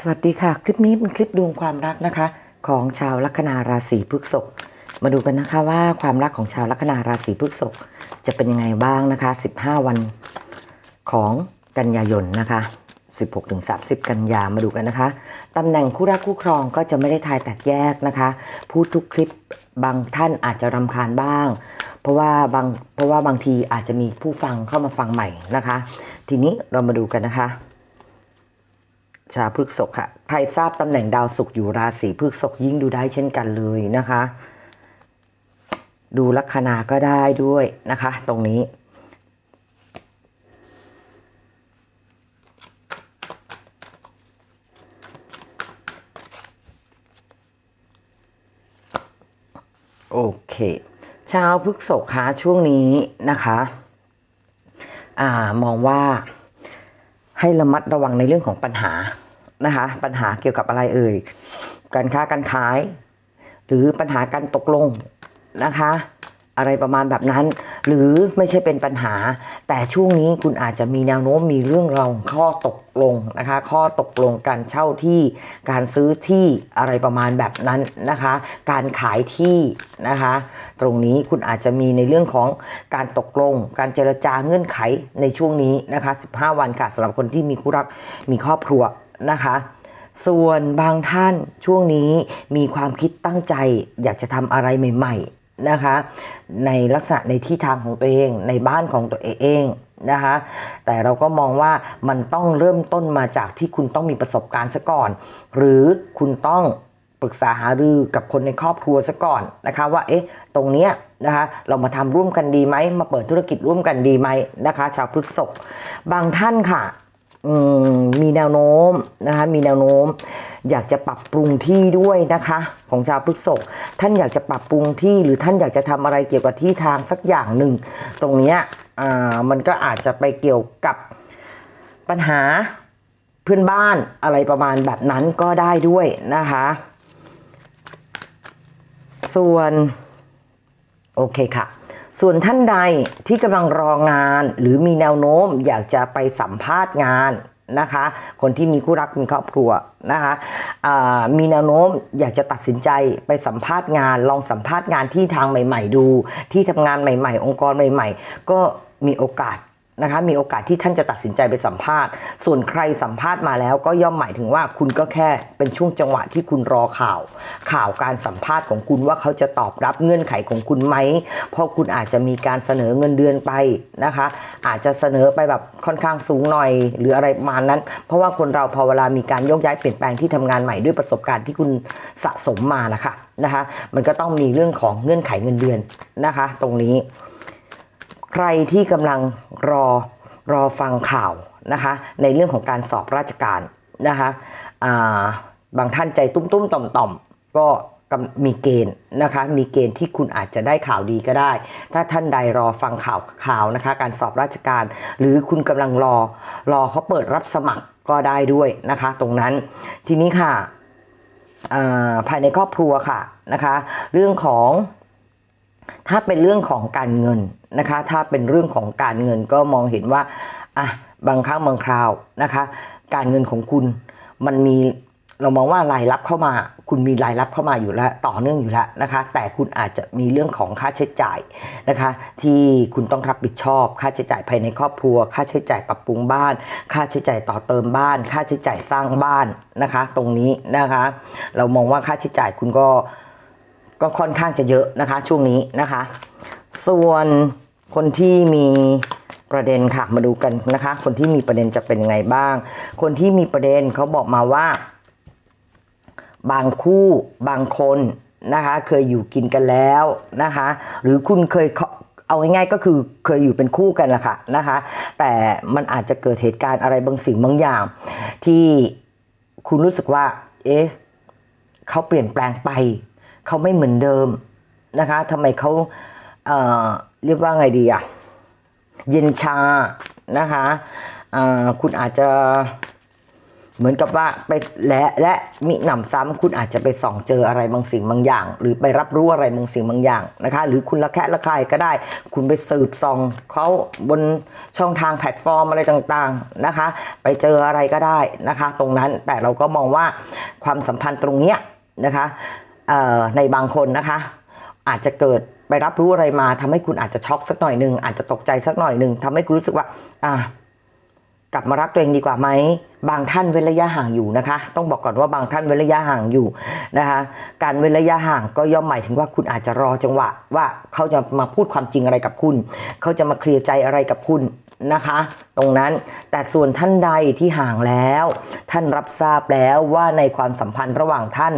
สวัสดีค่ะ คลิปนี้เป็นคลิปดวงความรักนะคะ ของชาวลัคนาราศีพฤษภมาดูกันนะคะว่าความรักของชาวลัคนาราศีพฤษภจะเป็นยังไงบ้างนะคะ 15 วันของกันยายนนะคะ 16ถึง30 กันยามาดูกันนะคะตำแหน่งคู่รักคู่ครองก็จะไม่ได้ทายแตกแยกนะคะพูดทุกคลิปบางท่านอาจจะรำคาญบ้าง เพราะว่าบางเพราะว่าบางทีอาจจะมีผู้ฟังเข้ามาฟังใหม่นะคะ ทีนี้เรามาดูกันนะคะ ชาวพฤกษกค่ะใครทราบตำแหน่งดาวศุกร์อยู่ราศีพฤกษกยิ่งดูได้เช่นกันเลยนะคะ ดูลัคนาก็ได้ด้วยนะคะ ตรงนี้ โอเค ชาวพฤกษกคะช่วงนี้นะคะ อ่ามองว่า ให้ระมัดระวังในเรื่องของปัญหานะคะ ปัญหาเกี่ยวกับอะไรเอ่ย การค้าการขาย หรือปัญหาการตกลงนะคะ อะไรประมาณแบบนั้น หรือไม่ใช่เป็นปัญหา แต่ช่วงนี้คุณอาจจะมีแนวโน้มมีเรื่องราวข้อตกลงนะคะ ข้อตกลงการเช่าที่การซื้อที่อะไรประมาณแบบนั้นนะคะ การขายที่นะคะ ตรงนี้คุณอาจจะมีในเรื่องของการตกลง การเจรจาเงื่อนไขในช่วงนี้นะคะ 15 วันค่ะสำหรับคนที่มีคู่รักมีครอบครัวนะคะส่วนบางท่านช่วงนี้มีความคิดตั้งใจ อยากจะทำอะไรใหม่ ๆ นะคะในลักษณะในที่ทางของตัวเองในบ้านของตัวเองนะคะแต่เราก็มองว่ามันต้องเริ่มต้นมาจากที่คุณต้องมีประสบการณ์ซะก่อน หรือคุณต้องปรึกษาหารือกับคนในครอบครัวซะก่อนนะคะว่าเอ๊ะตรงเนี้ยนะคะเรามาทำร่วมกันดีไหมมาเปิดธุรกิจร่วมกันดีไหมนะคะ ชาวพฤษภบางท่านค่ะ มีแนวโน้มนะคะมีแนวโน้ม อยากจะปรับปรุงที่ด้วยนะคะ ของชาวพฤษภท่านอยากจะปรับปรุงที่หรือท่านอยากจะทำอะไรเกี่ยวกับที่ทางสักอย่างหนึ่ง ตรงนี้มันก็อาจจะไปเกี่ยวกับปัญหาเพื่อนบ้านอะไรประมาณแบบนั้นก็ได้ด้วยนะคะ ส่วน โอเคค่ะ ส่วนท่านใดที่กำลังรองาน หรือมีแนวโน้มอยากจะไปสัมภาษณ์งานนะคะ คนที่มีคู่รักมีครอบครัวนะคะมีแนวโน้มอยากจะตัดสินใจไปสัมภาษณ์งาน ลองสัมภาษณ์งานที่ทางใหม่ ๆ ดู ที่ทำงานใหม่ ๆ องค์กรใหม่ ๆ ก็มีโอกาส นะคะมีโอกาสที่ท่านจะตัดสินใจไปสัมภาษณ์ ส่วนใครสัมภาษณ์มาแล้วก็ย่อมหมายถึงว่าคุณก็แค่เป็นช่วงจังหวะที่คุณรอข่าว ข่าวการสัมภาษณ์ของคุณว่าเขาจะตอบรับเงื่อนไขของคุณไหมเพราะคุณอาจจะมีการเสนอเงินเดือนไปนะคะ อาจจะเสนอไปแบบค่อนข้างสูงหน่อย หรืออะไรประมาณนั้น เพราะว่าคนเราพอเวลามีการโยกย้ายเปลี่ยนแปลงที่ทำงานใหม่ด้วยประสบการณ์ที่คุณสะสมมานะคะนะคะ มันก็ต้องมีเรื่องของเงื่อนไขเงินเดือนนะคะ ตรงนี้ ใครที่กำลังรอรอฟังข่าวนะคะในเรื่องของการสอบราชการนะคะาบางท่านใจตุ้มๆต่อมๆก็กำมีเกณฑ์นะคะ มีเกณฑ์ที่คุณอาจจะได้ข่าวดีก็ได้ ถ้าท่านใดรอฟังข่าวข่าวนะคะ การสอบราชการ หรือคุณกำลังรอรอเขาเปิดรับสมัครก็ได้ด้วยนะคะ ตรงนั้นทีนี้ค่ะาภายในครอบครัวค่ะนะคะ เรื่องของ ถ้าเป็นเรื่องของการเงินนะคะ ถ้าเป็นเรื่องของการเงินก็มองเห็นว่าอะบางครั้งบางคราวนะคะ การเงินของคุณมันมีเรามองว่ารายรับเข้ามา คุณมีรายรับเข้ามาอยู่แล้วต่อเนื่องอยู่แล้วนะคะ แต่คุณอาจจะมีเรื่องของค่าใช้จ่ายนะคะ ที่คุณต้องรับผิดชอบ ค่าใช้จ่ายภายในครอบครัว ค่าใช้จ่ายปรับปรุงบ้าน ค่าใช้จ่ายต่อเติมบ้าน ค่าใช้จ่ายสร้างบ้านนะคะ ตรงนี้นะคะ เรามองว่าค่าใช้จ่ายคุณก็ ก็ค่อนข้างจะเยอะนะคะช่วงนี้นะคะ ส่วนคนที่มีประเด็นค่ะมาดูกันนะคะ คนที่มีประเด็นจะเป็นยังไงบ้าง คนที่มีประเด็นเขาบอกมาว่า บางคู่บางคนนะคะ เคยอยู่กินกันแล้วนะคะ หรือคุณเคยเอาง่ายๆก็คือเคยอยู่เป็นคู่กันแหละค่ะนะคะ แต่มันอาจจะเกิดเหตุการณ์อะไรบางสิ่งบางอย่าง ที่คุณรู้สึกว่า เอ๊ะเขาเปลี่ยนแปลงไป เขาไม่เหมือนเดิมนะคะทำไมเขาเอ่อเรียกว่าไงดีอะเย็นชานะคะคุณอาจจะเหมือนกับว่าไปและและมิหนำซ้ำคุณอาจจะไปส่องเจออะไรบางสิ่งบางอย่าง หรือไปรับรู้อะไรบางสิ่งบางอย่างนะคะ หรือคุณละแคะละคายก็ได้ คุณไปสืบส่องเขาบนช่องทางแพลตฟอร์มอะไรต่างๆนะคะ ไปเจออะไรก็ได้นะคะ ตรงนั้นแต่เราก็มองว่าความสัมพันธ์ตรงเนี้ยนะคะ ในบางคนนะคะ อาจจะเกิดไปรับรู้อะไรมาทำให้คุณอาจจะช็อกสักหน่อยหนึ่งอาจจะตกใจสักหน่อยหนึ่งทำให้คุณรู้สึกว่า อะกลับมารักตัวเองดีกว่าไหมบางท่านเว้นระยะห่างอยู่นะคะ ต้องบอกก่อนว่าบางท่านเว้นระยะห่างอยู่นะคะ การเว้นระยะห่างก็ย่อมหมายถึงว่าคุณอาจจะรอจังหวะ ว่าเขาจะมาพูดความจริงอะไรกับคุณ เขาจะมาเคลียร์ใจอะไรกับคุณนะคะ ตรงนั้นแต่ส่วนท่านใดที่ห่างแล้ว ท่านรับทราบแล้วว่าในความสัมพันธ์ระหว่างท่าน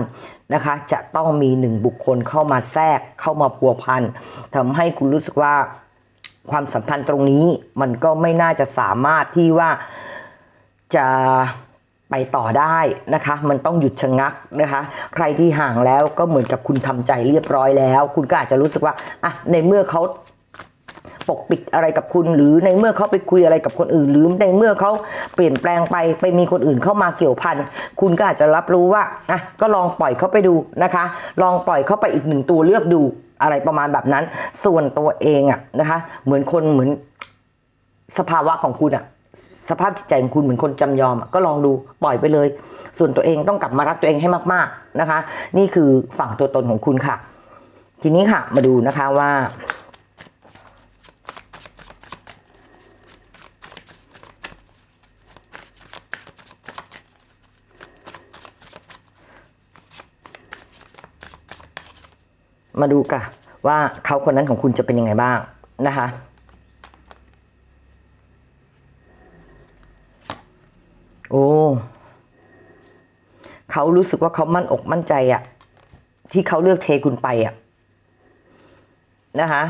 นะคะ จะต้องมีหนึ่งบุคคลเข้ามาแทรกเข้ามาพัวพันทำให้คุณรู้สึกว่าความสัมพันธ์ตรงนี้มันก็ไม่น่าจะสามารถที่ว่าจะไปต่อได้นะคะ มันต้องหยุดชะงักนะคะ ใครที่ห่างแล้วก็เหมือนกับคุณทำใจเรียบร้อยแล้ว คุณก็อาจจะรู้สึกว่าอะในเมื่อเขา ปกปิดอะไรกับคุณ หรือในเมื่อเขาไปคุยอะไรกับคนอื่น หรือในเมื่อเขาเปลี่ยนแปลงไปไปมีคนอื่นเข้ามาเกี่ยวพันคุณก็อาจจะรับรู้ว่าอะก็ลองปล่อยเขาไปดูนะคะ ลองปล่อยเขาไปอีกหนึ่งตัวเลือกดูอะไรประมาณแบบนั้น ส่วนตัวเองอะนะคะ เหมือนคนเหมือนสภาวะของคุณอะสภาพจิตใจของคุณเหมือนคนจำยอมก็ลองดูปล่อยไปเลย ส่วนตัวเองต้องกลับมารักตัวเองให้มาก ๆนะคะ นี่คือฝั่งตัวตนของคุณค่ะ ทีนี้ค่ะมาดูนะคะว่า มาดูกันว่าเขาคนนั้นของคุณจะเป็นยังไงบ้างนะคะโอ้เขารู้สึกว่าเขามั่นอกมั่นใจอะที่เขาเลือกเทคุณไปอะนะคะ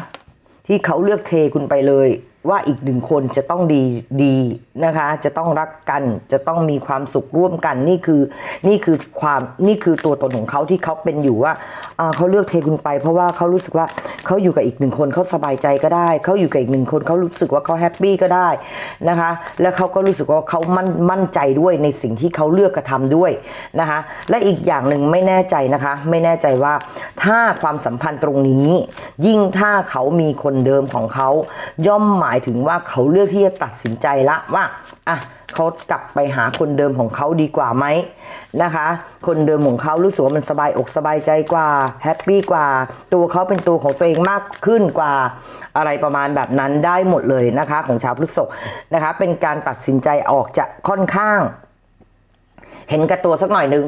ที่เขาเลือกเทคุณไปเลย ว่าอีกหนึ่งคนจะต้องดีดีนะคะ จะต้องรักกันจะต้องมีความสุขร่วมกันนี่คือนี่คือความนี่คือตัวตนของเขาที่เขาเป็นอยู่ว่าเขาเลือกเทคุณไป เพราะว่าเขารู้สึกว่าเขาอยู่กับอีกหนึ่งคนเขาสบายใจก็ได้เขาอยู่กับอีกหนึ่งคนเขารู้สึกว่าเขาแฮปปี้ก็ได้นะคะ แล้วเขาก็รู้สึกว่าเขามั่นมั่นใจด้วยในสิ่งที่เขาเลือกกระทำด้วยนะคะ และอีกอย่างหนึ่งไม่แน่ใจนะคะ ไม่แน่ใจว่าถ้าความสัมพันธ์ตรงนี้ ยิ่งถ้าเขามีคนเดิมของเขาย่อมหมายถึงว่าเขาเลือกที่จะตัดสินใจละว่าอะเขากลับไปหาคนเดิมของเขาดีกว่าไหมนะคะ คนเดิมของเขารู้สึกว่ามันสบายอกสบายใจกว่าแฮปปี้กว่า ตัวเขาเป็นตัวของตัวเองมากขึ้นกว่าอะไรประมาณแบบนั้นได้หมดเลยนะคะ ของชาวพฤษภนะคะ เป็นการตัดสินใจออกจะค่อนข้าง เห็นกับตัวสักหน่อยหนึง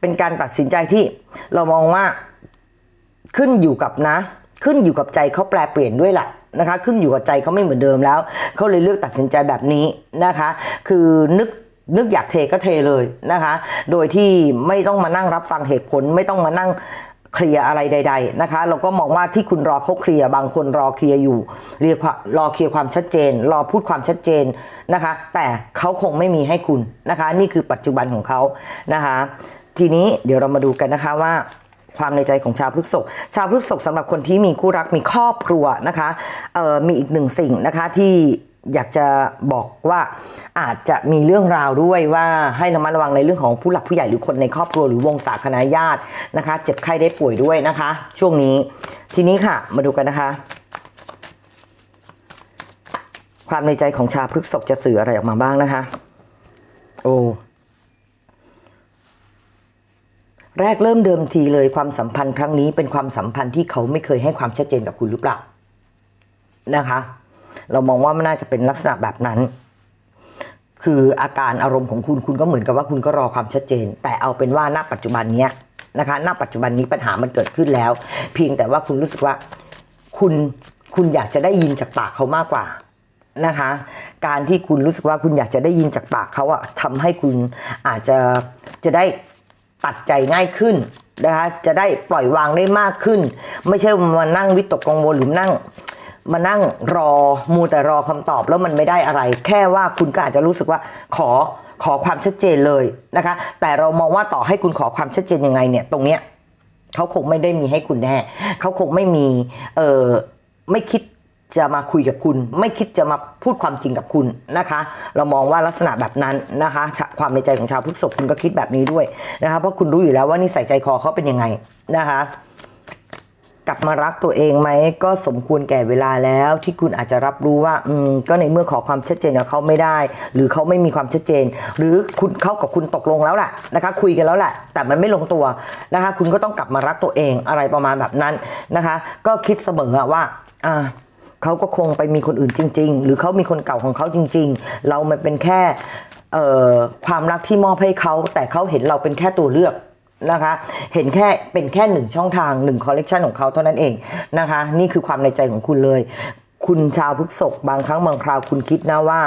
เป็นการตัดสินใจที่เรามองว่าขึ้นอยู่กับนะ ขึ้นอยู่กับใจเขาแปลเปลี่ยนด้วยแหละ นะคะขึ้นอยู่กับใจเขาไม่เหมือนเดิมแล้วเขาเลยเลือกตัดสินใจแบบนี้นะคะ คือนึกนึกอยากเทก็เทเลยนะคะ โดยที่ไม่ต้องมานั่งรับฟังเหตุผลไม่ต้องมานั่งเคลียร์อะไรใด ๆนะคะ เราก็มองว่าที่คุณรอเขาเคลียร์บางคนรอเคลียร์อยู่เรียกรอเคลียร์ความชัดเจน รอพูดความชัดเจนนะคะ แต่เขาคงไม่มีให้คุณนะคะ นี่คือปัจจุบันของเขานะคะ ทีนี้เดี๋ยวเรามาดูกันนะคะว่า ความในใจของชาวพฤษภชาวพฤษภสำหรับคนที่มีคู่รักมีครอบครัวนะคะมีอีกหนึ่งสิ่งนะคะที่อยากจะบอกว่าอาจจะมีเรื่องราวด้วยว่าให้ระมัดระวังในเรื่องของผู้หลักผู้ใหญ่หรือคนในครอบครัวหรือวงศาคณาญาตินะคะ เจ็บไข้ได้ป่วยด้วยนะคะ ช่วงนี้ทีนี้ค่ะมาดูกันนะคะ ความในใจของชาวพฤษภจะสื่ออะไรออกมาบ้างนะคะ โอ้ แรกเริ่มเดิมทีเลยความสัมพันธ์ครั้งนี้เป็นความสัมพันธ์ที่เขาไม่เคยให้ความชัดเจนกับคุณหรือเปล่านะคะ เรามองว่ามันน่าจะเป็นลักษณะแบบนั้น คืออาการอารมณ์ของคุณคุณก็เหมือนกับว่าคุณก็รอความชัดเจน แต่เอาเป็นว่าณปัจจุบันเนี้ยนะคะณปัจจุบันนี้ปัญหามันเกิดขึ้นแล้ว เพียงแต่ว่าคุณรู้สึกว่าคุณคุณอยากจะได้ยินจากปากเขามากกว่านะคะ การที่คุณรู้สึกว่าคุณอยากจะได้ยินจากปากเขาอะทำให้คุณอาจจะจะได้ ตัดใจง่ายขึ้นนะคะจะได้ปล่อยวางได้มากขึ้น ไม่ใช่มานั่งวิตกกังวลหรือนั่งมานั่งรอมูแต่รอคำตอบแล้วมันไม่ได้อะไร แค่ว่าคุณก็อาจจะรู้สึกว่าขอขอความชัดเจนเลยนะคะ แต่เรามองว่าต่อให้คุณขอความชัดเจนยังไงเนี่ยตรงเนี้ยเขาคงไม่ได้มีให้คุณแน่เขาคงไม่มีเออไม่คิด จะมาคุยกับคุณ ไม่คิดจะมาพูดความจริงกับคุณนะคะ เรามองว่าลักษณะแบบนั้นนะคะ ความในใจของชาวพฤษภคุณก็คิดแบบนี้ด้วยนะคะเพราะคุณรู้อยู่แล้วว่านิสัยใจคอเขาเป็นยังไงนะคะกลับมารักตัวเองไหมก็สมควรแก่เวลาแล้วที่คุณอาจจะรับรู้ว่าอืมก็ในเมื่อขอความชัดเจนกับเขาไม่ได้ หรือเขาไม่มีความชัดเจน หรือคุณเขากับคุณตกลงแล้วแหละนะคะ คุยกันแล้วแหละ แต่มันไม่ลงตัวนะคะ คุณก็ต้องกลับมารักตัวเองอะไรประมาณแบบนั้นนะคะ ก็คิดเสมอว่าอ่า เขาก็คงไปมีคนอื่นจริง ๆ หรือเขามีคนเก่าของเขาจริง ๆ เรามันเป็นแค่ความรักที่มอบให้เขาแต่เขาเห็นเราเป็นแค่ตัวเลือกนะคะ เห็นแค่เป็นแค่หนึ่งช่องทางหนึ่งคอลเลกชันของเขาเท่านั้นเองนะคะ นี่คือความในใจของคุณเลย คุณชาวพฤกษกบางครั้งบางคราวคุณคิดนะว่า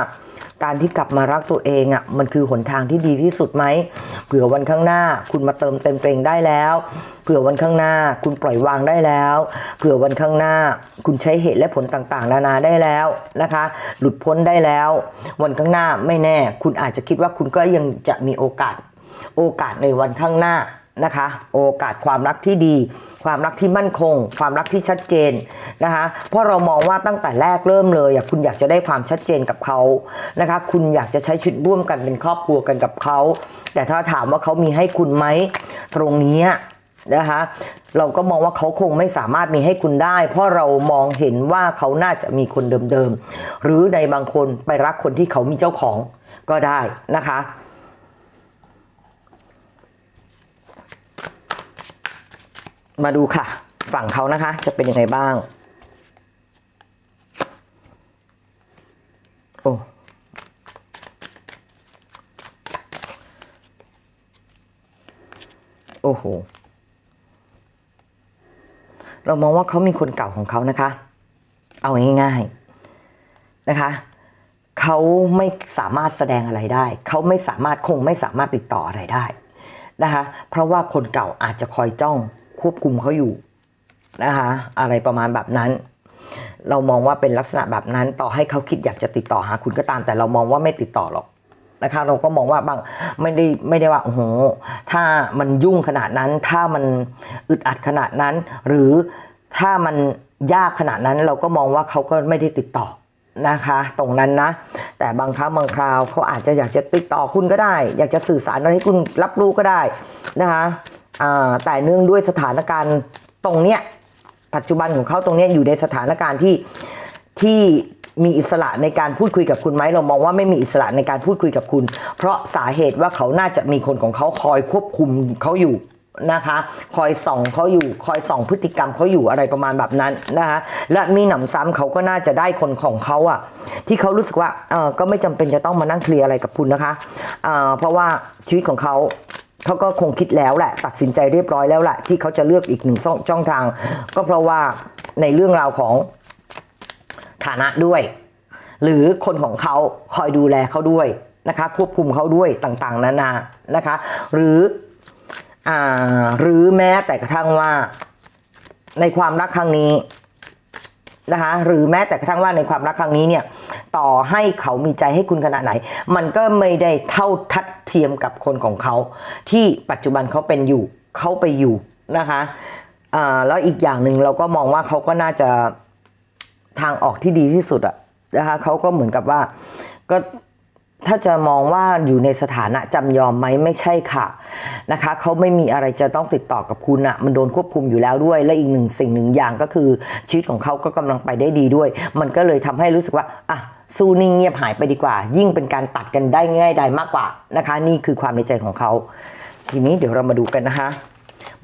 การที่กลับมารักตัวเองอะ่ะมันคือหนทางที่ดีที่สุดไหมเผื่อวันข้างหน้า คุณมาเติมเต็มตัวเองได้แล้วเผื่อวันข้างหน้า คุณปล่อยวางได้แล้วเผื่อวันข้างหน้า คุณใช้เหตุและผลต่างๆ นานาได้แล้วนะคะ หลุดพ้นได้แล้ว วันข้างหน้าไม่แน่ คุณอาจจะคิดว่าคุณก็ยังจะมีโอกาส โอกาสในวันข้างหน้า นะคะ โอกาสความรักที่ดี ความรักที่มั่นคง ความรักที่ชัดเจนนะคะเพราะเรามองว่าตั้งแต่แรกเริ่มเลยอะคุณอยากจะได้ความชัดเจนกับเขานะคะคุณอยากจะใช้ชีวิตร่วมกันเป็นครอบครัวกันกับเขา แต่ถ้าถามว่าเขามีให้คุณไหมตรงนี้นะคะเราก็มองว่าเขาคงไม่สามารถมีให้คุณได้ เพราะเรามองเห็นว่าเขาน่าจะมีคนเดิมๆ หรือในบางคนไปรักคนที่เขามีเจ้าของก็ได้นะคะ มาดูค่ะ ฝั่งเขานะคะ จะเป็นยังไงบ้าง โอ้โอ้โห เรามองว่าเขามีคนเก่าของเขานะคะ เอาง่ายๆนะคะ เขาไม่สามารถแสดงอะไรได้ เขาไม่สามารถคงไม่สามารถติดต่ออะไรได้นะคะ เพราะว่าคนเก่าอาจจะคอยจ้อง ควบคุมเขาอยู่นะคะอะไรประมาณแบบนั้น เรามองว่าเป็นลักษณะแบบนั้นต่อให้เขาคิดอยากจะติดต่อหาคุณก็ตาม แต่เรามองว่าไม่ติดต่อหรอกนะคะเราก็มองว่าบางไม่ได้ไม่ได้ว่าโอ้โหถ้ามันยุ่งขนาดนั้น ถ้ามันอึดอัดขนาดนั้น หรือถ้ามันยากขนาดนั้นเราก็มองว่าเขาก็ไม่ได้ติดต่อนะคะ ตรงนั้นนะ แต่บางครั้งบางคราวเขาอาจจะอยากจะติดต่อคุณก็ได้ อยากจะสื่อสารอะไรให้คุณรับรู้ก็ได้นะคะ แต่เนื่องด้วยสถานการณ์ตรงเนี้ยปัจจุบันของเขาตรงเนี้ยอยู่ในสถานการณ์ที่ที่มีอิสระในการพูดคุยกับคุณไหมเรามองว่าไม่มีอิสระในการพูดคุยกับคุณ เพราะสาเหตุว่าเขาน่าจะมีคนของเขาคอยควบคุมเขาอยู่นะคะ คอยส่องเขาอยู่คอยส่องพฤติกรรมเขาอยู่อะไรประมาณแบบนั้นนะคะและมีหนำซ้ำเขาก็น่าจะได้คนของเขาอะที่เขารู้สึกว่าเออก็ไม่จำเป็นจะต้องมานั่งเคลียร์อะไรกับคุณนะคะอ่าเพราะว่าชีวิตของเขา เขาก็คงคิดแล้วแหละ ตัดสินใจเรียบร้อยแล้วแหละที่เขาจะเลือกอีกหนึ่งช่องทาง ก็เพราะว่าในเรื่องราวของฐานะด้วย หรือคนของเขาคอยดูแลเขาด้วยนะคะ ควบคุมเขาด้วยต่างๆ นานานะคะ หรืออ่าหรือแม้แต่กระทั่งว่าในความรักครั้งนี้นะคะ หรือแม้แต่กระทั่งว่าในความรักครั้งนี้เนี่ย ต่อให้เขามีใจให้คุณขนาดไหน มันก็ไม่ได้เท่าทัดเทียมกับคนของเขา ที่ปัจจุบันเขาเป็นอยู่เขาไปอยู่นะคะอ่าแล้วอีกอย่างหนึ่งเราก็มองว่าเขาก็น่าจะทางออกที่ดีที่สุดอะนะคะเขาก็เหมือนกับว่าก็ ถ้าจะมองว่าอยู่ในสถานะจำยอมไหมไม่ใช่ค่ะนะคะเขาไม่มีอะไรจะต้องติดต่อกับคุณอะมันโดนควบคุมอยู่แล้วด้วย และอีกหนึ่งสิ่งหนึ่งอย่างก็คือชีวิตของเขาก็กำลังไปได้ดีด้วย มันก็เลยทำให้รู้สึกว่าอะสู้นิ่งเงียบหายไปดีกว่า ยิ่งเป็นการตัดกันได้ง่ายดายมากกว่านะคะ นี่คือความในใจของเขา ทีนี้เดี๋ยวเรามาดูกันนะคะ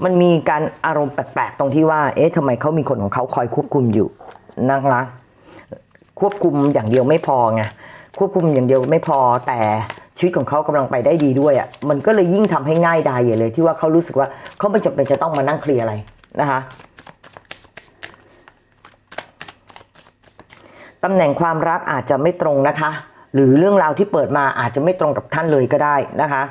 มันมีการอารมณ์แปลกๆตรงที่ว่า เอ๊ะทำไมเขามีคนของเขาคอยควบคุมอยู่นะคะควบคุมอย่างเดียวไม่พอไง ควบคุมอย่างเดียวไม่พอแต่ชีวิตของเขากำลังไปได้ดีด้วยอะ่ะมันก็เลยยิ่งทำให้ง่ายดายใหญ่เลย ที่ว่าเขารู้สึกว่าเขาไม่จำเป็นจะต้องมานั่งเคลียร์อะไรนะคะตำแหน่งความรักอาจจะไม่ตรงนะคะ หรือเรื่องราวที่เปิดมาอาจจะไม่ตรงกับท่านเลยก็ได้นะคะ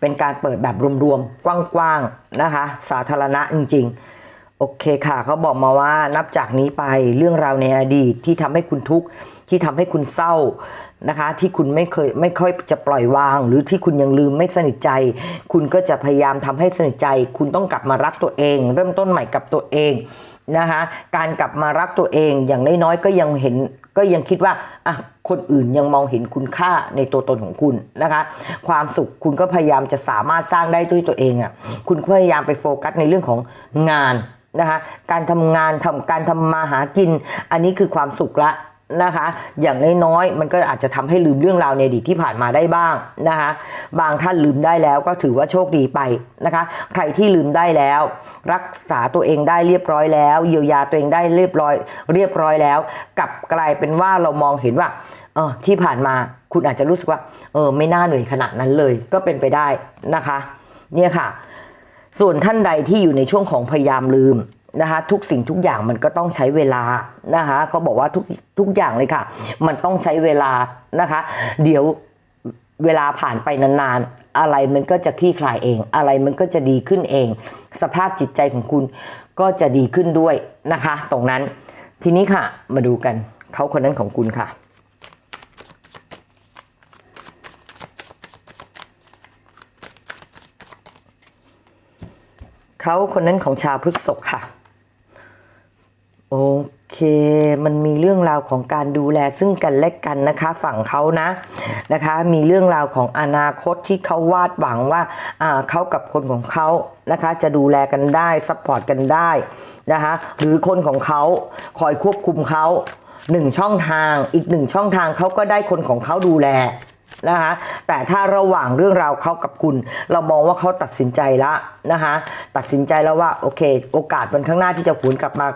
เป็นการเปิดแบบรวมๆ กว้างๆนะคะ สาธารณะจริง ๆ โอเคค่ะเขาบอกมาว่านับจากนี้ไปเรื่องราวในอดีตที่ทำให้คุณทุกข์ที่ทำให้คุณเศร้า นะคะ ที่คุณไม่เคยไม่ค่อยจะปล่อยวาง หรือที่คุณยังลืมไม่สนิทใจ คุณก็จะพยายามทำให้สนิทใจ คุณต้องกลับมารักตัวเอง เริ่มต้นใหม่กับตัวเองนะคะการกลับมารักตัวเองอย่างน้อยๆก็ยังเห็นก็ยังคิดว่าอะคนอื่นยังมองเห็นคุณค่าในตัวตนของคุณนะคะ ความสุขคุณก็พยายามจะสามารถสร้างได้ด้วยตัวเองอะ่ะคุณก็พยายามไปโฟกัสในเรื่องของงานนะคะการทำงานทำการทำมาหากิน อันนี้คือความสุขละ นะคะ อย่างน้อยๆมันก็อาจจะทำให้ลืมเรื่องราวในอดีตที่ผ่านมาได้บ้างนะคะ บางท่านลืมได้แล้วก็ถือว่าโชคดีไปนะคะ ใครที่ลืมได้แล้ว รักษาตัวเองได้เรียบร้อยแล้ว เยียวยาตัวเองได้เรียบร้อย เรียบร้อยแล้ว กลับกลายเป็นว่าเรามองเห็นว่าเออที่ผ่านมาคุณอาจจะรู้สึกว่าเออไม่น่าเหนื่อยขนาดนั้นเลย ก็เป็นไปได้นะคะ เนี่ยค่ะ ส่วนท่านใดที่อยู่ในช่วงของพยายามลืม นะคะทุกสิ่งทุกอย่างมันก็ต้องใช้เวลานะคะเขาบอกว่าทุกทุกอย่างเลยค่ะ มันต้องใช้เวลานะคะ เดี๋ยวเวลาผ่านไปนานๆ อะไรมันก็จะคลี่คลายเอง อะไรมันก็จะดีขึ้นเอง สภาพจิตใจของคุณก็จะดีขึ้นด้วยนะคะ ตรงนั้นทีนี้ค่ะมาดูกันเขาคนนั้นของคุณค่ะเขาคนนั้นของชาวพฤกษภค่ะ โอเค มันมีเรื่องราวของการดูแลซึ่งกันและกันนะคะ ฝั่งเขานะนะคะ มีเรื่องราวของอนาคตที่เขาวาดหวังว่าอ่าเขากับคนของเขานะคะ จะดูแลกันได้ซัพพอร์ตกันได้นะคะหรือคนของเขาคอยควบคุมเขาหนึ่งช่องทาง อีกหนึ่งช่องทางเขาก็ได้คนของเขาดูแลนะคะแต่ถ้าระหว่างเรื่องราวเขากับคุณ เรามองว่าเขาตัดสินใจแล้วนะคะตัดสินใจแล้วว่าโอเค โอกาสวันข้างหน้าที่จะหวนกลับมา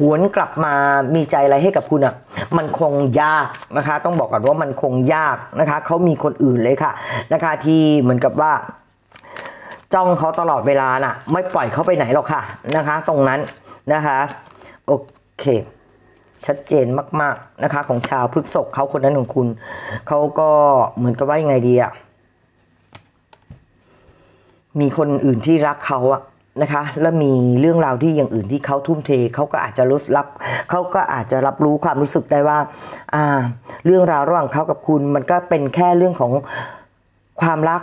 หวนกลับมามีใจอะไรให้กับคุณอะมันคงยากนะคะ ต้องบอกก่อนว่ามันคงยากนะคะเขามีคนอื่นเลยค่ะนะคะ ที่เหมือนกับว่าจ้องเขาตลอดเวลาน่ะ ไม่ปล่อยเขาไปไหนหรอกค่ะนะคะ ตรงนั้นนะคะโอเคชัดเจนมาก ๆนะคะ ของชาวพฤกษกเขาคนนั้นของคุณเขาก็เหมือนกับว่ายังไงดีอะมีคนอื่นที่รักเขาอะ นะคะ แล้วมีเรื่องราวที่อย่างอื่นที่เขาทุ่มเทเขาก็อาจจะรู้รับเขาก็อาจจะรับรู้ความรู้สึกได้ว่าอ่า เรื่องราวระหว่างเขากับคุณ มันก็เป็นแค่เรื่องของความรัก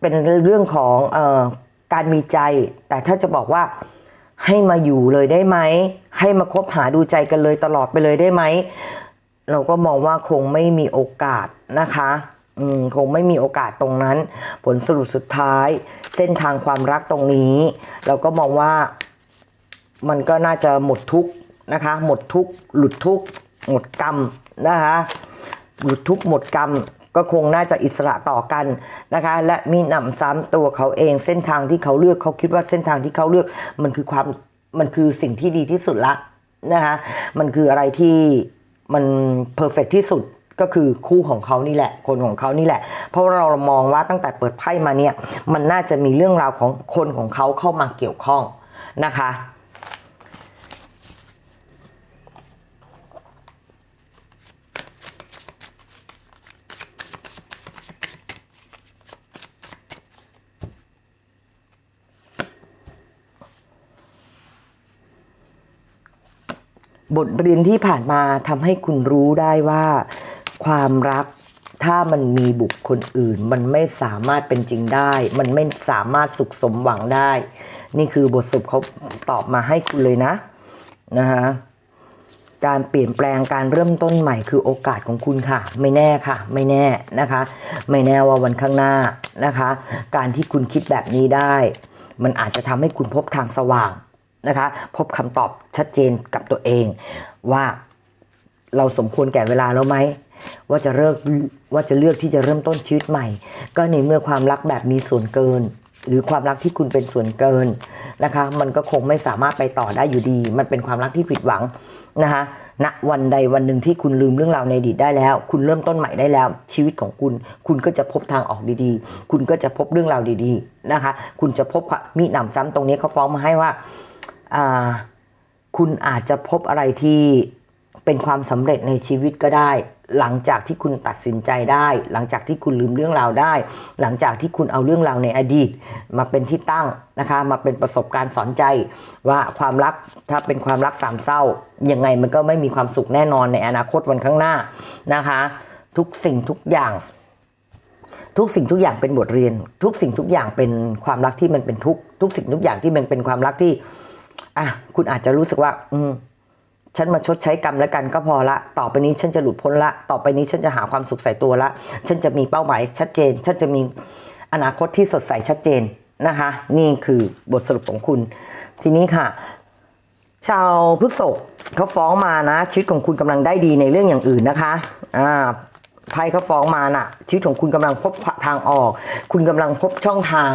เป็นเรื่องของเออการมีใจ แต่ถ้าจะบอกว่าให้มาอยู่เลยได้ไหม ให้มาคบหาดูใจกันเลยตลอดไปเลยได้ไหม เราก็มองว่าคงไม่มีโอกาสนะคะ คงไม่มีโอกาสตรงนั้น ผลสรุปสุดท้าย เส้นทางความรักตรงนี้ เราก็มองว่ามันก็น่าจะหมดทุกนะคะ หมดทุกหลุดทุกหมดกรรมนะคะหลุดทุกหมดกรรมก็คงน่าจะอิสระต่อกันนะคะ และมีหนำซ้ำตัวเขาเอง เส้นทางที่เขาเลือกเขาคิดว่าเส้นทางที่เขาเลือกมันคือความมันคือสิ่งที่ดีที่สุดละนะคะมันคืออะไรที่มันเพอร์เฟกที่สุด ก็คือคู่ของเขานี่แหละ คนของเขานี่แหละ เพราะเรามองว่าตั้งแต่เปิดไพ่มาเนี่ย มันน่าจะมีเรื่องราวของคนของเขาเข้ามาเกี่ยวข้องนะคะบทเรียนที่ผ่านมาทำให้คุณรู้ได้ว่า ความรัก ถ้ามันมีบุคคลอื่น มันไม่สามารถเป็นจริงได้ มันไม่สามารถสุขสมหวังได้ นี่คือบทสรุปเขาตอบมาให้คุณเลยนะนะคะการเปลี่ยนแปลงการเริ่มต้นใหม่คือโอกาสของคุณค่ะ ไม่แน่ค่ะ ไม่แน่นะคะ ไม่แน่ว่าวันข้างหน้านะคะ การที่คุณคิดแบบนี้ได้ มันอาจจะทำให้คุณพบทางสว่างนะคะ พบคำตอบชัดเจนกับตัวเอง ว่าเราสมควรแก่เวลาแล้วไหม ว่าจะเลิกว่าจะเลือกที่จะเริ่มต้นชีวิตใหม่ ก็ในเมื่อความรักแบบมีส่วนเกิน หรือความรักที่คุณเป็นส่วนเกินนะคะ มันก็คงไม่สามารถไปต่อได้อยู่ดี มันเป็นความรักที่ผิดหวังนะคะณวันใดวันหนึ่งที่คุณลืมเรื่องราวในอดีตได้แล้ว คุณเริ่มต้นใหม่ได้แล้ว ชีวิตของคุณ คุณก็จะพบทางออกดีๆ คุณก็จะพบเรื่องราวดีๆนะคะ คุณจะพบความมีหนำซ้ำตรงนี้เขาฟ้องมาให้ว่าอ่าคุณอาจจะพบอะไรที่เป็นความสำเร็จในชีวิตก็ได้ หลังจากที่คุณตัดสินใจได้ หลังจากที่คุณลืมเรื่องราวได้ หลังจากที่คุณเอาเรื่องราวในอดีต มาเป็นที่ตั้งนะคะ มาเป็นประสบการณ์สอนใจว่าความรักถ้าเป็นความรักสามเศร้ายังไงมันก็ไม่มีความสุขแน่นอนในอนาคตวันข้างหน้านะคะ ทุกสิ่งทุกอย่างทุกสิ่งทุกอย่างเป็นบทเรียน ทุกสิ่งทุกอย่างเป็นความรักที่มันเป็นทุกทุกสิ่งทุกอย่างที่มันเป็นความรักที่อะคุณอาจจะรู้สึกว่า อืม ฉันมาชดใช้กรรมแล้วกันก็พอละ ต่อไปนี้ฉันจะหลุดพ้นละ ต่อไปนี้ฉันจะหาความสุขใส่ตัวละ ฉันจะมีเป้าหมายชัดเจน ฉันจะมีอนาคตที่สดใสชัดเจนนะคะ นี่คือบทสรุปของคุณ ทีนี้ค่ะ ชาวพฤกษกเขาฟ้องมานะ ชีวิตของคุณกำลังได้ดีในเรื่องอย่างอื่นนะคะ อ่า ไพ่เขาฟ้องมาน่ะ ชีวิตของคุณกำลังพบทางออก คุณกำลังพบช่องทาง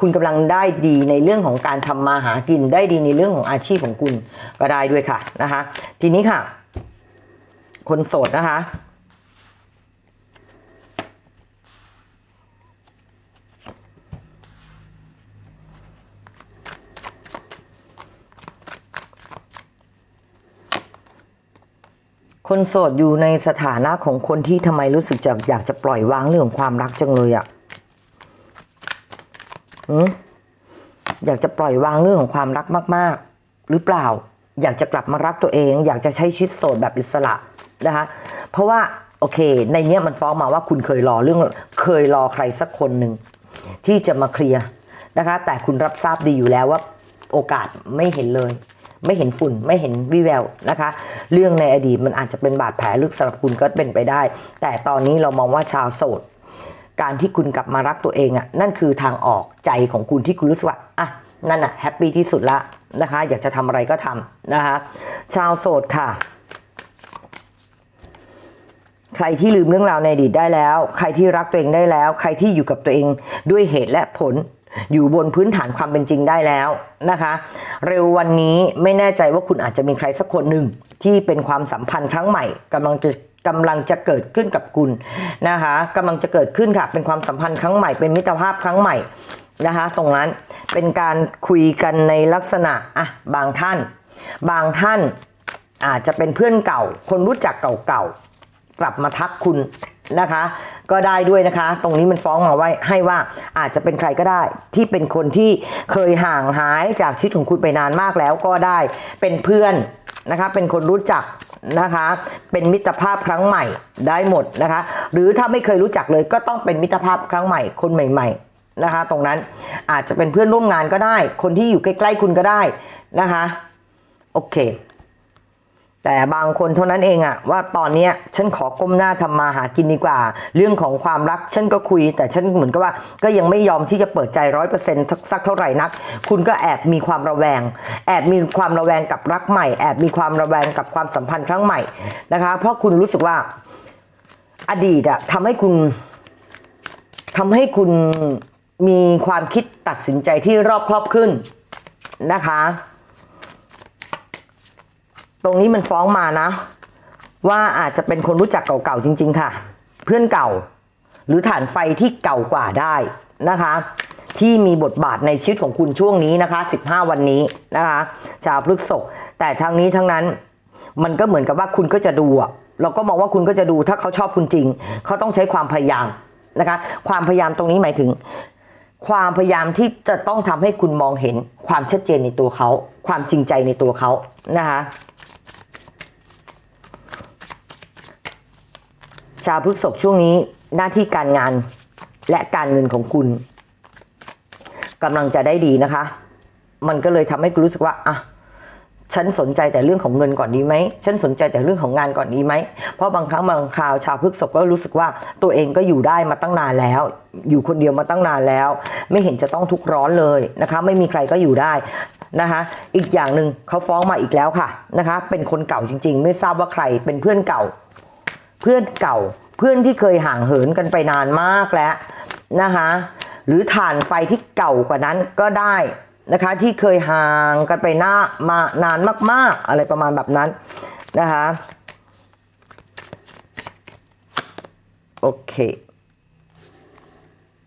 คุณกำลังได้ดีในเรื่องของการทำมาหากินได้ดีในเรื่องของอาชีพของคุณก็ได้ด้วยค่ะนะคะ ทีนี้ค่ะ คนโสดนะคะ คนโสดอยู่ในสถานะของคนที่ทำไมรู้สึกจะอยากจะปล่อยวางเรื่องของความรักจังเลยอะ่ะอยากจะปล่อยวางเรื่องของความรักมาก ๆ หรือเปล่า อยากจะกลับมารักตัวเอง อยากจะใช้ชีวิตโสดแบบอิสระนะคะเพราะว่าโอเค ในเนี้ยมันฟ้องมาว่าคุณเคยรอเรื่องเคยรอใครสักคนหนึ่งที่จะมาเคลียร์นะคะ แต่คุณรับทราบดีอยู่แล้วว่าโอกาสไม่เห็นเลย ไม่เห็นฝุ่นไม่เห็นวิแววนะคะ เรื่องในอดีตมันอาจจะเป็นบาดแผลลึกสำหรับคุณก็เป็นไปได้ แต่ตอนนี้เรามองว่าชาวโสดการที่คุณกลับมารักตัวเองอะ่ะนั่นคือทางออกใจของคุณที่คุณรู้สึกว่าอะนั่นอะแฮปปี้ที่สุดละนะคะ อยากจะทำอะไรก็ทำนะคะ ชาวโสดค่ะใครที่ลืมเรื่องราวในอดีตได้แล้ว ใครที่รักตัวเองได้แล้ว ใครที่อยู่กับตัวเองด้วยเหตุและผล อยู่บนพื้นฐานความเป็นจริงได้แล้วนะคะ เร็ววันนี้ไม่แน่ใจว่าคุณอาจจะมีใครสักคนหนึ่งที่เป็นความสัมพันธ์ครั้งใหม่กำลังจะกำลังจะเกิดขึ้นกับคุณนะคะกำลังจะเกิดขึ้นค่ะ เป็นความสัมพันธ์ครั้งใหม่เป็นมิตรภาพครั้งใหม่นะคะตรงนั้นเป็นการคุยกันในลักษณะอะบางท่าน บางท่านอาจจะเป็นเพื่อนเก่า คนรู้จักเก่าๆกลับมาทักคุณ นะคะ ก็ได้ด้วยนะคะ ตรงนี้มันฟ้องมาไว้ให้ว่าอาจจะเป็นใครก็ได้ ที่เป็นคนที่เคยห่างหายจากชีวิตของคุณไปนานมากแล้วก็ได้เป็นเพื่อนนะคะ เป็นคนรู้จักนะคะ เป็นมิตรภาพครั้งใหม่ได้หมดนะคะ หรือถ้าไม่เคยรู้จักเลยก็ต้องเป็นมิตรภาพครั้งใหม่ คนใหม่ ๆนะคะ ตรงนั้นอาจจะเป็นเพื่อนร่วมงานก็ได้ คนที่อยู่ใกล้ๆคุณก็ได้นะคะ โอเค แต่บางคนเท่านั้นเองอะว่าตอนเนี้ยฉันขอก้มหน้าทำมาหากินดีกว่า เรื่องของความรักฉันก็คุย แต่ฉันเหมือนกับว่าก็ยังไม่ยอมที่จะเปิดใจร้อยเปอร์เซ็นต์สักเท่าไหร่นัก คุณก็แอบมีความระแวง แอบมีความระแวงกับรักใหม่ แอบมีความระแวงกับความสัมพันธ์ครั้งใหม่นะคะ เพราะคุณรู้สึกว่าอดีตอะทำให้คุณทำให้คุณมีความคิดตัดสินใจที่รอบครอบขึ้นนะคะ ตรงนี้มันฟ้องมานะ ว่าอาจจะเป็นคนรู้จักเก่าๆจริง ๆ ค่ะ เพื่อนเก่า หรือฐานไฟที่เก่ากว่าได้นะคะ ที่มีบทบาทในชีวิตของคุณช่วงนี้นะคะ 15 วันนี้นะคะชาวพฤกษภแต่ทั้งนี้ทั้งนั้นมันก็เหมือนกับว่าคุณก็จะดูอะเราก็มองว่าคุณก็จะดูถ้าเขาชอบคุณจริง เขาต้องใช้ความพยายามนะคะ ความพยายามตรงนี้หมายถึง ความพยายามที่จะต้องทำให้คุณมองเห็นความชัดเจนในตัวเขา ความจริงใจในตัวเขานะคะาวพฤษภช่วงนี้หน้าที่การงานและการเงินของคุณกำลังจะได้ดีนะคะ มันก็เลยทำให้คุณรู้สึกว่าอะฉันสนใจแต่เรื่องของเงินก่อนดีไหม ฉันสนใจแต่เรื่องของงานก่อนดีไหม เพราะบางครั้งบางคราวชาวพฤกษภก็รู้สึกว่าตัวเองก็อยู่ได้มาตั้งนานแล้ว อยู่คนเดียวมาตั้งนานแล้ว ไม่เห็นจะต้องทุกข์ร้อนเลยนะคะ ไม่มีใครก็อยู่ได้นะคะ อีกอย่างหนึ่งเขาฟ้องมาอีกแล้วค่ะนะคะ เป็นคนเก่าจริง ๆ ไม่ทราบว่าใครเป็นเพื่อนเก่า เพื่อนเก่าเพื่อนที่เคยห่างเหินกันไปนานมากแล้วนะคะหรือฐานไฟที่เก่ากว่านั้นก็ได้นะคะที่เคยห่างกันไปหน้ามานานมาก ๆ อะไรประมาณแบบนั้นนะคะโอเค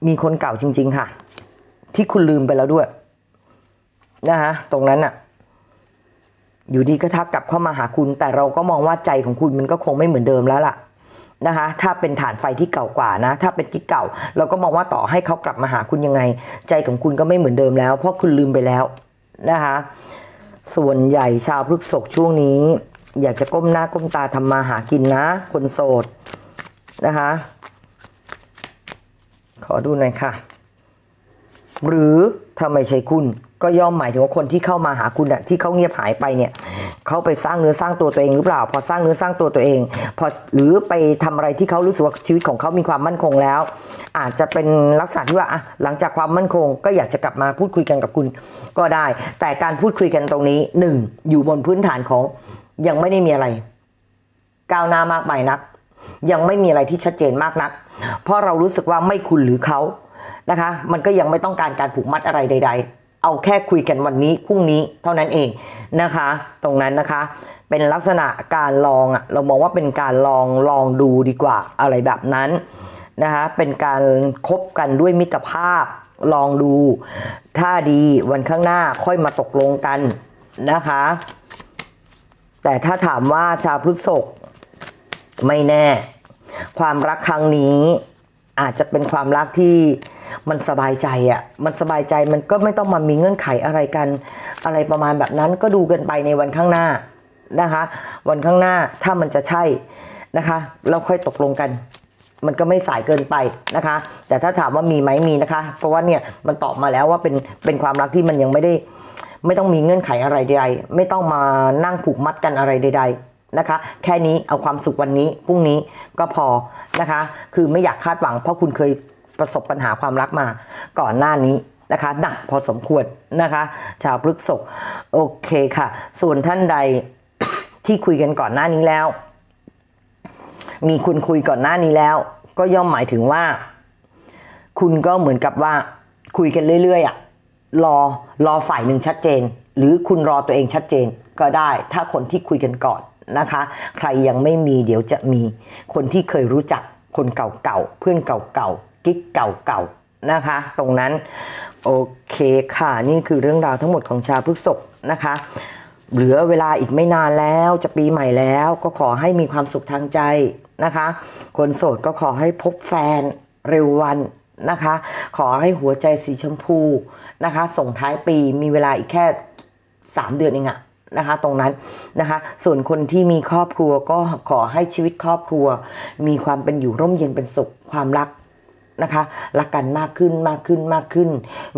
มีคนเก่าจริง ๆ ค่ะ ที่คุณลืมไปแล้วด้วยนะคะตรงนั้นอะ อยู่ดีก็ทักกลับเข้ามาหาคุณ แต่เราก็มองว่าใจของคุณมันก็คงไม่เหมือนเดิมแล้วล่ะนะคะถ้าเป็นฐานไฟที่เก่ากว่านะ ถ้าเป็นกิ๊กเก่า เราก็มองว่าต่อให้เขากลับมาหาคุณยังไง ใจของคุณก็ไม่เหมือนเดิมแล้ว เพราะคุณลืมไปแล้วนะคะส่วนใหญ่ชาวพฤษภช่วงนี้ อยากจะก้มหน้าก้มตาทำมาหากินนะ คนโสดนะคะ ขอดูหน่อยค่ะ หรือถ้าไม่ใช่คุณ ก็ย่อมหมายถึงว่าคนที่เข้ามาหาคุณอะที่เขาเงียบหายไปเนี่ยเขาไปสร้างเนื้อสร้างตัวตัวเองหรือเปล่า พอสร้างเนื้อสร้างตัวตัวเอง พอหรือไปทำอะไรที่เขารู้สึกว่าชีวิตของเขามีความมั่นคงแล้ว อาจจะเป็นลักษณะที่ว่าอะหลังจากความมั่นคง ก็อยากจะกลับมาพูดคุยกันกับคุณก็ได้ แต่การพูดคุยกันตรงนี้หนึ่งอยู่บนพื้นฐานของยังไม่ได้มีอะไร ก้าวหน้ามากไปนัก ยังไม่มีอะไรที่ชัดเจนมากนัก เพราะเรารู้สึกว่าไม่คุณหรือเขานะคะ มันก็ยังไม่ต้องการการผูกมัดอะไรใด ๆ เอาแค่คุยกันวันนี้พรุ่งนี้เท่านั้นเองนะคะ ตรงนั้นนะคะ เป็นลักษณะการลองอะเรามองว่าเป็นการลองลองดูดีกว่าอะไรแบบนั้นนะคะเป็นการคบกันด้วยมิตรภาพลองดู ถ้าดีวันข้างหน้าค่อยมาตกลงกันนะคะ แต่ถ้าถามว่าชาวพฤษภไม่แน่ ความรักครั้งนี้อาจจะเป็นความรักที่ มันสบายใจอะ่ะมันสบายใจมันก็ไม่ต้องมามีเงื่อนไขอะไรกัน อะไรประมาณแบบนั้นก็ดูกันไปในวันข้างหน้านะคะ วันข้างหน้าถ้ามันจะใช่นะคะเราค่อยตกลงกัน มันก็ไม่สายเกินไปนะคะ แต่ถ้าถามว่ามีไหมมีนะคะ เพราะว่าเนี่ยมันตอบมาแล้วว่าเป็นเป็นความรักที่มันยังไม่ได้ ไม่ต้องมีเงื่อนไขอะไรใดๆไม่ต้องมานั่งผูกมัดกันอะไรใด ๆนะคะแค่นี้เอาความสุขวันนี้พรุ่งนี้ก็พอนะคะ คือไม่อยากคาดหวังเพราะคุณเคย ประสบปัญหาความรักมาก่อนหน้านี้นะคะหนักพอสมควรนะคะ ชาวพฤกษกโอเคค่ะ ส่วนท่านใดที่คุยกันก่อนหน้านี้แล้ว มีคุณคุยก่อนหน้านี้แล้ว ก็ย่อมหมายถึงว่า คุณก็เหมือนกับว่าคุยกันเรื่อยๆอะรอรอฝ่ายหนึ่งชัดเจน หรือคุณรอตัวเองชัดเจนก็ได้ ถ้าคนที่คุยกันก่อนนะคะ ใครยังไม่มีเดี๋ยวจะมีคนที่เคยรู้จักคนเก่าๆเพื่อนเก่าๆ กิ๊กเก่าๆนะคะ ตรงนั้นโอเคค่ะ นี่คือเรื่องราวทั้งหมดของชาวพฤกษภนะคะ เหลือเวลาอีกไม่นานแล้วจะปีใหม่แล้วก็ขอให้มีความสุขทางใจนะคะ คนโสดก็ขอให้พบแฟนเร็ววันนะคะ ขอให้หัวใจสีชมพูนะคะ ส่งท้ายปีมีเวลาอีกแค่ 3 เดือนเองอะนะคะตรงนั้นนะคะ ส่วนคนที่มีครอบครัวก็ขอให้ชีวิตครอบครัว มีความเป็นอยู่ร่มเย็นเป็นสุขความรัก นะคะรักกันมากขึ้นมากขึ้นมากขึ้น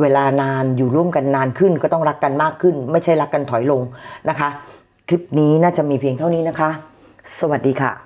เวลานานอยู่ร่วมกันนานขึ้น ก็ต้องรักกันมากขึ้น ไม่ใช่รักกันถอยลงนะคะ คลิปนี้น่าจะมีเพียงเท่านี้นะคะ สวัสดีค่ะ